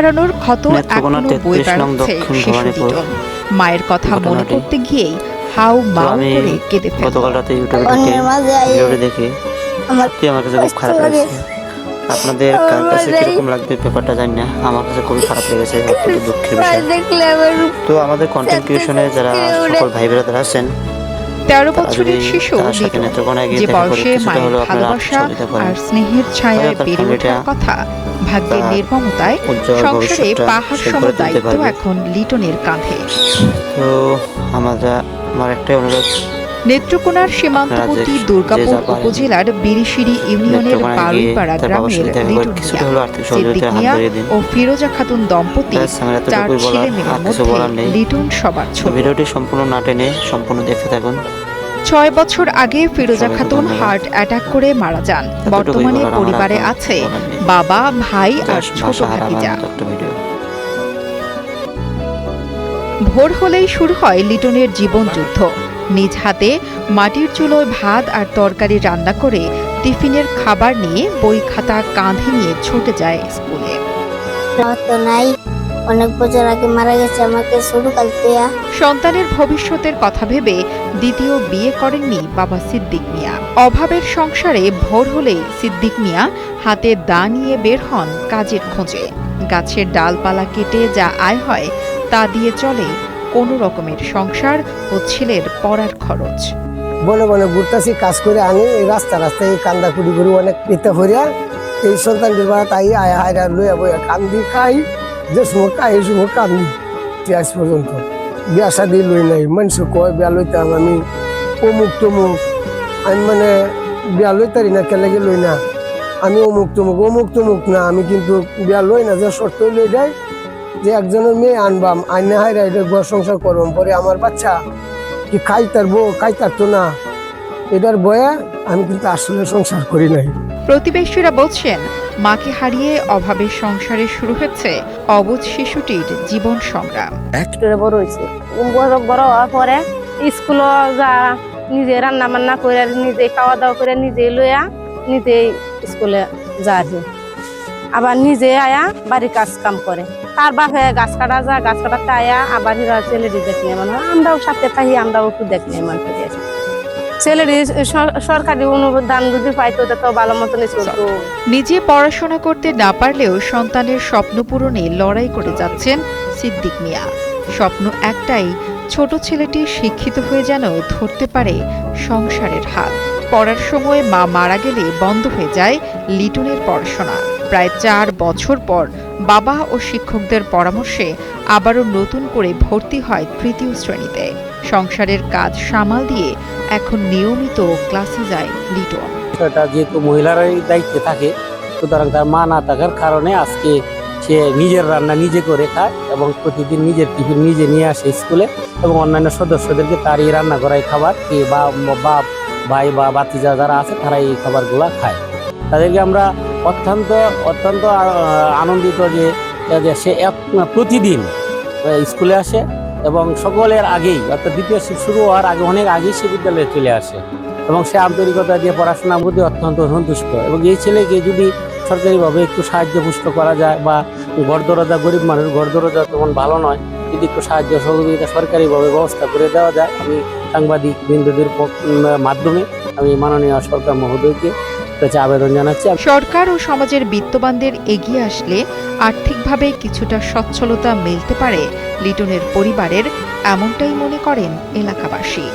হারানোর ক্ষত এখনও বই বেড়াচ্ছে শিশু। মায়ের কথা মনে। করতে গিয়েই হাউ মাউ করে কেঁদে ফেলল গতকাল রাতে ইউটিউবে ভিডিওটি দেখি সত্যি আমার কাছে খুব খারাপ। লেগেছে। আপনাদের কার কাছে কীরকম লাগবে ব্যাপারটা জানি না। আমার কাছে খুবই খারাপ লেগেছে অত্যন্ত দুঃখের বিষয়। তো আমাদের কন্টেন্ট ক্রিয়েশনে যারা সকল ভাই বোনেরা আছেন তেরো বছরের শিশু যে বয়সে মায়ের আপনারা ভালোবাসা আর স্নেহের ছায়ায় বেড়ে ওঠার কথা। ভাগ্যের নির্মমতায় সংসারে পাহাড় সম দায়িত্ব এখন লিটনের কাঁধে। তো আমরা আমার একটাই অনুরোধ নেত্রকোনার সীমান্তবর্তী দুর্গাপুর উপজেলার বিরিশিরি ইউনিয়নের বারুইপাড়া গ্রামের সাথে দেখা করে লিটন কিছুটা মিয়া হলেও আর্থিক সিদ্দিক সহযোগিতায় হাত মিয়া বাড়িয়ে দিন। ও ফিরোজা খাতুন দম্পতি চার ছেলে মেয়ের মধ্যে লিটন সবার ছবি ভিডিওটি সম্পূর্ণ না টেনে সম্পূর্ণ দেখতে থাকুন। ছয় বছর আগে ফিরোজা খাতুন হার্ট অ্যাটাক করে মারা যান। বর্তমানে পরিবারে আছে বাবা ভাই আর ছোট ভাতিজা। ভোর হলেই শুরু হয় লিটনের জীবন যুদ্ধ। নিজ হাতে মাটির চুলোয় ভাত আর তরকারি রান্না করে টিফিনের খাবার নিয়ে বই খাতা কাঁধে নিয়ে ছুটে যায় স্কুলে। নাই। অনেক বছর আগে মারা গেছে আমাকে শুরু কালতে সন্তানের ভবিষ্যতের কথা ভেবে দ্বিতীয় বিয়ে করেননি বাবা সিদ্দিক মিয়া। অভাবের সংসারে ভোর হলেই সিদ্দিক মিয়া হাতে দা নিয়ে বের হন কাজের খোঁজে। গাছের ডালপালা কেটে যা আয় হয় তা দিয়ে চলে কোনো রকমের সংসার ও ছেলের পড়ার খরচ। বনে বনে ঘুরতেছি কাজ করে আনি এই রাস্তা রাস্তায় এই কান্দা কুড়ি করে অনেক পিতা হরিয়া এই সন্তানটির বেলা তাই আয় হায়রা লইয়া বইয়া কান্দি খাই। যে সময় খাই এই কান্দি যে আজ পর্যন্ত। বিয়া শাদি লই নাই, মানুষ কয়, বিয়া লইতাম আমি অমুক তমুক। আমি মানে বিয়া লইতারি না, কেলেগে লই না। আমি অমুক তমুক অমুক তমুক না। আমি কিন্তু বিয়া লই না, যে শর্ত লই দেয় যে একজনের মেয়ে আনবাম, আইনে হায়রা এটা ঘর সংসার করবাম। পরে আমার বাচ্চা কি খাইতার বউ খাইতার তো না। এটার বয়া আমি কিন্তু আসলে সংসার করি নাই। প্রতিবেশীরা বলছেন মাকে হারিয়ে অভাবের সংসারে শুরু হচ্ছে অবুধ শিশুটির জীবন সংগ্রাম। বড় হয়েছে। বড় হওয়ার পরে স্কুলও যা নিজে রান্না বান্না করে, নিজে খাওয়া দাওয়া করে নিজে লইয়া নিজে স্কুলে যায় আবার নিজে আয়া বাড়ির কাজ কাম করে। তার বাপে গাছ কাটা যা গাছ কাটাতে আয়া আবার ছেলেটি দেখে নেই মানে আমরাও সাথে থাকি, আমরাও একটু দেখে নেই মানে ফিরে স- সরকারি অনুদান যদি পাইতো তো ভালো চলতো। নিজে পড়াশোনা করতে না পারলেও সন্তানের স্বপ্ন পূরণে লড়াই করে যাচ্ছেন সিদ্দিক মিয়া। স্বপ্ন একটাই, ছোট ছেলেটি শিক্ষিত হয়ে যেন ধরতে পারে সংসারের হাত। পড়ার সময় মা মারা গেলে বন্ধ হয়ে যায় লিটনের পড়াশোনা। প্রায় চার বছর পর বাবা ও শিক্ষকদের পরামর্শে আবারও নতুন করে ভর্তি হয় তৃতীয় শ্রেণীতে। সংসারের কাজ সামাল দিয়ে এখন নিয়মিত ক্লাসে যায় লিটন। বিষয়টা যেহেতু মহিলারাই দায়িত্বে থাকে, সুতরাং তার মা না থাকার কারণে আজকে সে নিজের রান্না নিজে করে খায় এবং প্রতিদিন নিজের টিফিন নিজে নিয়ে আসে স্কুলে এবং অন্যান্য সদস্যদেরকে তার এই রান্না করাই খাবার, কি বা বাপ, ভাই বা বাতিজা যারা আছে তারা এই খাবারগুলো খায়। তাদেরকে আমরা অত্যন্ত অত্যন্ত আনন্দিত যে সে প্রতিদিন স্কুলে আসে এবং সকলের আগেই, অর্থাৎ দ্বিতীয় শুরু হওয়ার আগে, অনেক আগেই সে বিদ্যালয়ে চলে আসে। এবং সে আন্তরিকতা দিয়ে পড়াশোনার প্রতি অত্যন্ত সন্তুষ্ট। এবং এই ছেলেকে যদি সরকারিভাবে একটু সাহায্য পুষ্ট করা যায় বা ঘর দরজা গরিব মানুষ ঘর দরজা তেমন ভালো নয়, যদি একটু সাহায্য সহযোগিতা সরকারিভাবে ব্যবস্থা করে দেওয়া যায়, আমি সাংবাদিক বিন্দুদের মাধ্যমে আমি মাননীয় সরকার মহোদয়কে কাছে আবেদন জানাচ্ছি। সরকার ও সমাজের বিত্তবানদের এগিয়ে আসলে আর্থিকভাবে কিছুটা সচ্ছলতা মিলতে পারে লিটনের পরিবারের, এমনটাই মনে করেন এলাকাবাসী।